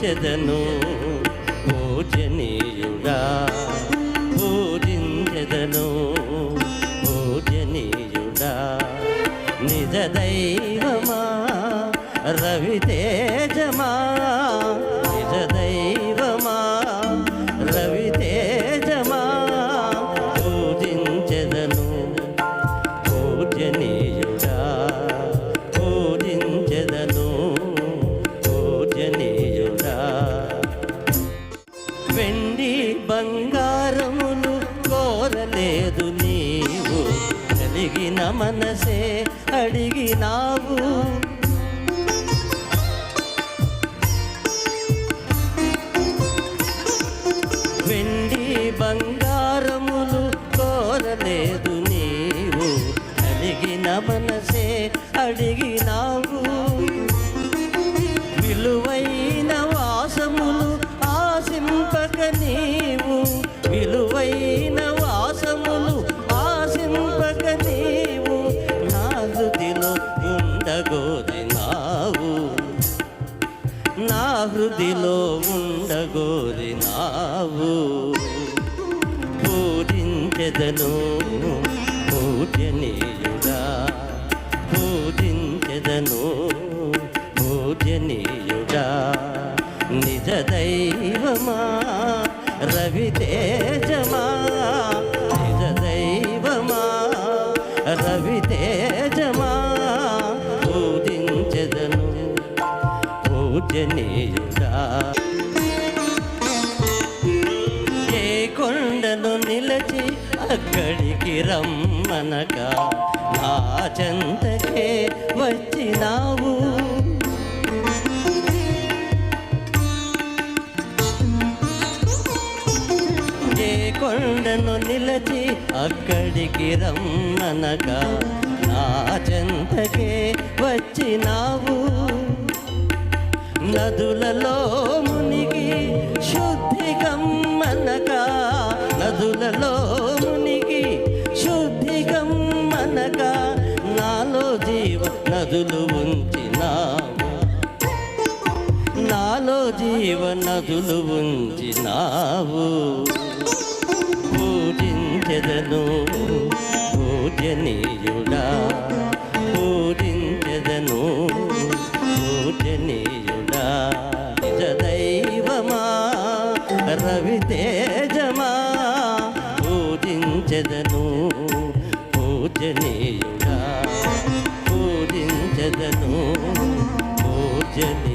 పూజదను పూజనీయుడా పూజించదను పూజనీయుడా. నిజ దైవమా రవితేజమా వెండి బంగారమును కోరలేదు నీవు. కలిగిన మనసే అడిగినావు. వెండి బంగారములు కోరలేదు నీవు. కలిగిన మనసే అడిగిన నీవు విలువైన వాసములు ఆశింపక నీవు నా హృదిలో ఉండగోరినావు. నా హృదిలో ఉండగోరినావు. పూజించదను పూజనీయుడా. పూజించదను పూజనీయుడా. నిజ దైవమా రవితేజమా నిజ దైవమా? రవితేజమా పూజించదను పూజనీయుడా? ఏ కొండను నిలచి అక్కడికి రమ్మనగా నా చెంతకే వచ్చినావు. కొండను నిలచి అక్కడికి రమ్మనగా నా చెంతకే వచ్చినావు. నదులలో మునిగి శుద్ధి గమ్మనగా నదులలో మునిగి శుద్ధి గమ్మనగా నాలో జీవ నదులు ఉంచినావు. నాలో జీవ నదులు ఉంచినావు. పూజించెదను పూజనీయుడా పూజించెదను పూజనీయుడా నిజ దైవమా రవితేజమా పూజించెదను పూజనీయుడా పూజించెదను పూజనీయుడా